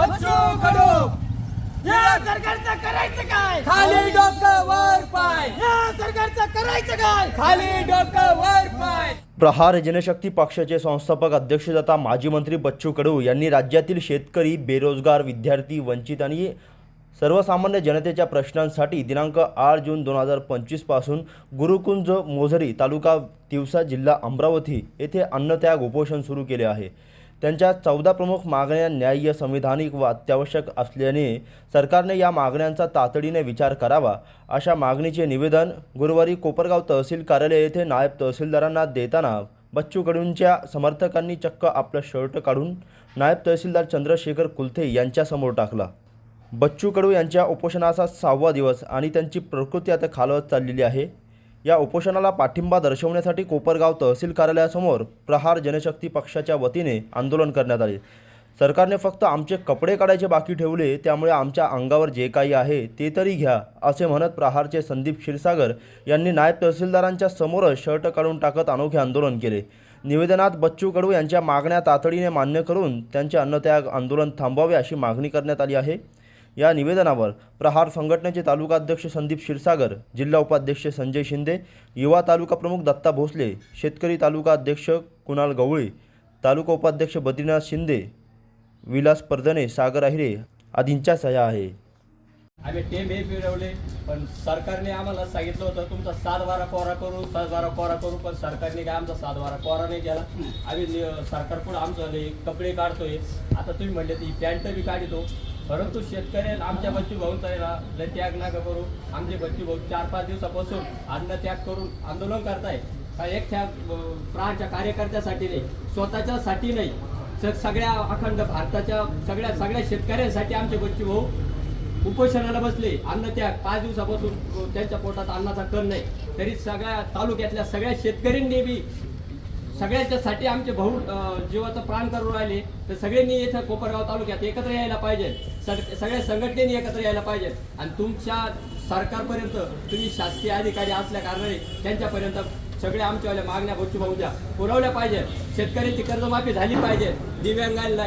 बच्चू कडू या सरकारचं करायचं काय? खाली डोकं वर पाय! या सरकारचं करायचं काय? खाली डोकं वर पाय! प्रहार जनशक्ती पक्षाचे संस्थापक अध्यक्ष तथा माजी मंत्री बच्चू कडू यांनी राज्यातील शेतकरी बेरोजगार विद्यार्थी वंचित आणि सर्वसामान्य जनतेच्या प्रश्नांसाठी दिनांक आठ जून दोन हजार पंचवीसपासून गुरुकुंज मोझरी तालुका तिवसा जिल्हा अमरावती येथे अन्नत्याग उपोषण सुरू केले आहे. त्यांच्या चौदा प्रमुख मागण्या न्याय्य संविधानिक व अत्यावश्यक असल्याने सरकारने या मागण्यांचा तातडीने विचार करावा अशा मागणीचे निवेदन गुरुवारी कोपरगाव तहसील कार्यालय येथे नायब तहसीलदारांना देताना बच्चू कडूंच्या समर्थकांनी चक्क आपलं शर्ट काढून नायब तहसीलदार चंद्रशेखर कुलथे यांच्यासमोर टाकला. बच्चू कडू यांच्या उपोषणाचा सहावा दिवस आणि त्यांची प्रकृती आता खालवत चाललेली आहे. या उपोषणाला पाठिंबा दर्शवण्यासाठी कोपरगाव तहसील कार्यालयासमोर प्रहार जनशक्ती पक्षाच्या वतीने आंदोलन करण्यात आले. सरकारने फक्त आमचे कपडे काढायचे बाकी ठेवले त्यामुळे आमच्या अंगावर जे काही आहे ते तरी घ्या असे म्हणत प्रहारचे संदीप क्षीरसागर यांनी नायब तहसीलदारांच्या समोरच शर्ट काढून टाकत अनोखे आंदोलन केले. निवेदनात बच्चू कडू यांच्या मागण्या तातडीने मान्य करून त्यांचे अन्नत्याग आंदोलन थांबवावे अशी मागणी करण्यात आली आहे. या निवेदनावर प्रहार संघटनेचे तालुका अध्यक्ष संदीप क्षीरसागर जिल्हा उपाध्यक्ष संजय शिंदे युवा तालुका प्रमुख दत्ता भोसले शेतकरी तालुका अध्यक्ष कुणाल गवळी तालुका उपाध्यक्ष बद्रीनाथ शिंदे विलास परदने सागर अहिरे आदींच्या सह्या आहे. आम्ही टेम हे फिरवले पण सरकारने आम्हाला सांगितलं होतं तुमचा सात बारा कोरा करू सात बारा कोरा करू पण सरकारने काय आमचा सात बारा कोरा नाही केला. आम्ही सरकार पुढे आमचं कपडे काढतोय. आता तुम्ही म्हणले ती पॅन्ट बी काढतो. परंतु शेतकऱ्याला आमच्या बच्चू भाऊंचा आहे लय त्याग नका करू. आमचे बच्चू भाऊ चार पाच दिवसापासून अन्न त्याग करून आंदोलन करताय. एक त्या प्राणच्या कार्यकर्त्यासाठी नाही स्वतःच्यासाठी नाही. सगळ्या अखंड भारताच्या सगळ्या सगळ्या शेतकऱ्यांसाठी आमचे बच्चू भाऊ उपोषणाला बसले. अन्न त्याग पाच दिवसापासून त्यांच्या पोटात अन्नाचा कण नाही. तरी सगळ्या तालुक्यातल्या सगळ्या शेतकऱ्यांनी बी सगळ्यांच्यासाठी आमचे भाऊ जीवाचा प्राण करून राहिले. तर सगळ्यांनी इथं कोपरगाव तालुक्यात एकत्र यायला पाहिजे. सग- सगळ्या संघटनेने एकत्र यायला पाहिजे. आणि तुमच्या सरकारपर्यंत तुम्ही शासकीय अधिकारी असल्या कारणाने त्यांच्यापर्यंत सगळ्या आमच्यावाल्या मागण्या गोष्टी भाऊ द्या. पुरवल्या पाहिजे. शेतकऱ्यांची कर्जमाफी झाली पाहिजे. दिव्यांगांना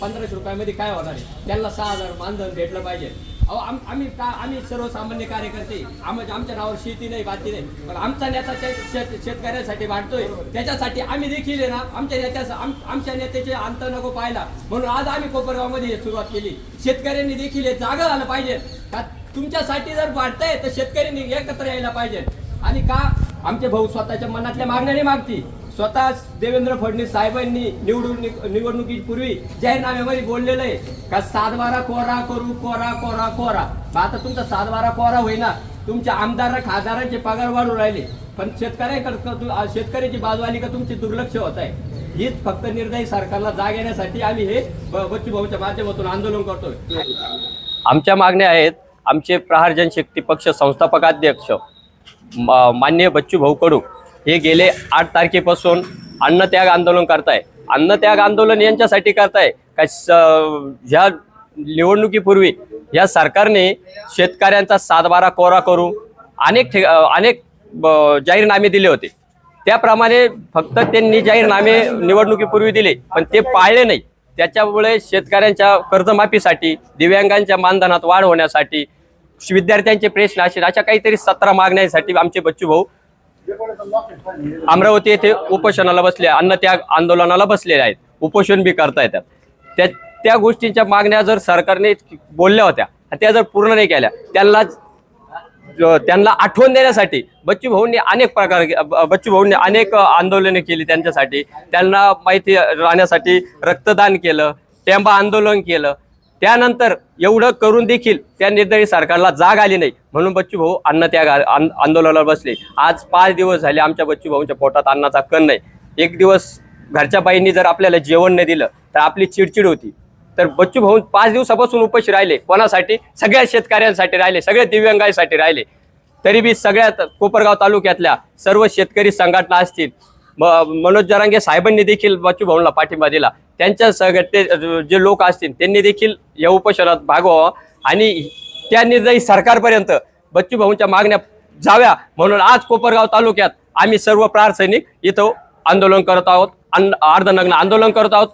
पंधराशे रुपयामध्ये काय होणार आहे? त्यांना सहा हजार मानधन भेटलं पाहिजे. अहो आम आम्ही का आम्ही सर्वसामान्य कार्यकर्ते. आम आमच्या नावावर शेती नाही बाती नाही. पण आमचा नेता शेत शेतकऱ्यांसाठी वाढतोय त्याच्यासाठी आम्ही देखील आहे ना आमच्या नेत्या आम, आमच्या नेत्याचे अंतर नको पाहिला म्हणून आज आम्ही कोपरगावमध्ये सुरुवात केली. शेतकऱ्यांनी देखील हे जागा झालं पाहिजे. का तुमच्यासाठी जर वाटतंय तर शेतकऱ्यांनी एकत्र यायला पाहिजे. आणि का? आमचे भाऊ स्वतःच्या मनातल्या मागण्याने मागतील. स्वतः देवेंद्र फडणवीस साहेबांनी निवडून निवडणुकीपूर्वी जाहीरनाम्यामध्ये बोललेलं आहे का सातबारा कोरा करू कोरा कोरा कोरा. आता तुमचा सातबारा कोरा होईना. तुमच्या आमदार खासदारांचे पगार वाढून राहिले. पण शेतकऱ्याकडे शेतकऱ्याची बाजू आली का तुमचे दुर्लक्ष होत आहे. हीच फक्त निर्दयी सरकारला जाग येण्यासाठी आम्ही हे बच्चूभाऊच्या बच्चू भाऊच्या माध्यमातून आंदोलन करतोय. आमच्या मागण्या आहेत आमचे प्रहार जनशक्ती पक्ष संस्थापकाध्यक्ष मान्य म- बच्चू भाऊ कडू हे गेले आठ तारखेपासून अन्नत्याग आंदोलन करताय. अन्नत्याग आंदोलन यांच्यासाठी करताय. का स- ह्या निवडणुकीपूर्वी या सरकारने शेतकऱ्यांचा सातबारा कोरा करू अनेक ठे अनेक ब- जाहीरनामे दिले होते. त्याप्रमाणे फक्त त्यांनी जाहीरनामे निवडणुकीपूर्वी दिले पण ते पाळले नाही. त्याच्यामुळे शेतकऱ्यांच्या कर्जमाफीसाठी दिव्यांगांच्या मानधनात वाढ होण्यासाठी विद्यार्थ्यांचे प्रश्न असेल अशा काहीतरी सतरा मागण्यासाठी आमचे बच्चू भाऊ अमरावती येथे उपोषणाला बसले अन्नत्याग आंदोलनाला बसलेले आहेत. उपोषण बी करता येतात. त्या त्या गोष्टींच्या मागण्या जर सरकारने बोलल्या होत्या त्या जर पूर्ण नाही केल्या त्यांना त्यांना आठवण देण्यासाठी बच्चू भाऊंनी अनेक प्रकार ब- बच्चू भाऊंनी अनेक आंदोलने केली त्यांच्यासाठी. त्यांना माहिती राहण्यासाठी रक्तदान केलं टेंबा आंदोलन केलं त्यानंतर एवढं करून देखील त्या निर्दयी सरकारला जाग आली नाही. म्हणून बच्चू भाऊ अन्नत्याग आ- आंदोलनाला बसले. आज पाच दिवस झाले आमच्या बच्चू भाऊंच्या पोटात अन्नाचा कण नाही. एक दिवस घरच्या बाईंनी जर आपल्याला जेवण नाही दिलं तर आपली चिडचिड होती. तर बच्चू भाऊ पाच दिवसापासून उपशी राहिले. कोणासाठी? सगळ्या शेतकऱ्यांसाठी राहिले. सगळ्या दिव्यांगांसाठी राहिले. तरी बी सगळ्यात कोपरगाव तालुक्यातल्या सर्व शेतकरी संघटना असतील. म- मनोज जरांगे साहेबांनी देखील बच्चू भाऊंना पाठिंबा दिला. त्यांच्या संघटने जे लोक असतील त्यांनी देखील या उपोषणात भाग व्हावा आणि त्या निर्दयी सरकारपर्यंत बच्चू भाऊंच्या मागण्या जाव्या म्हणून आज कोपरगाव तालुक्यात आम्ही सर्व प्रारसैनिक इथं आंदोलन करत आहोत. अन- अर्धनग्न आंदोलन करत आहोत.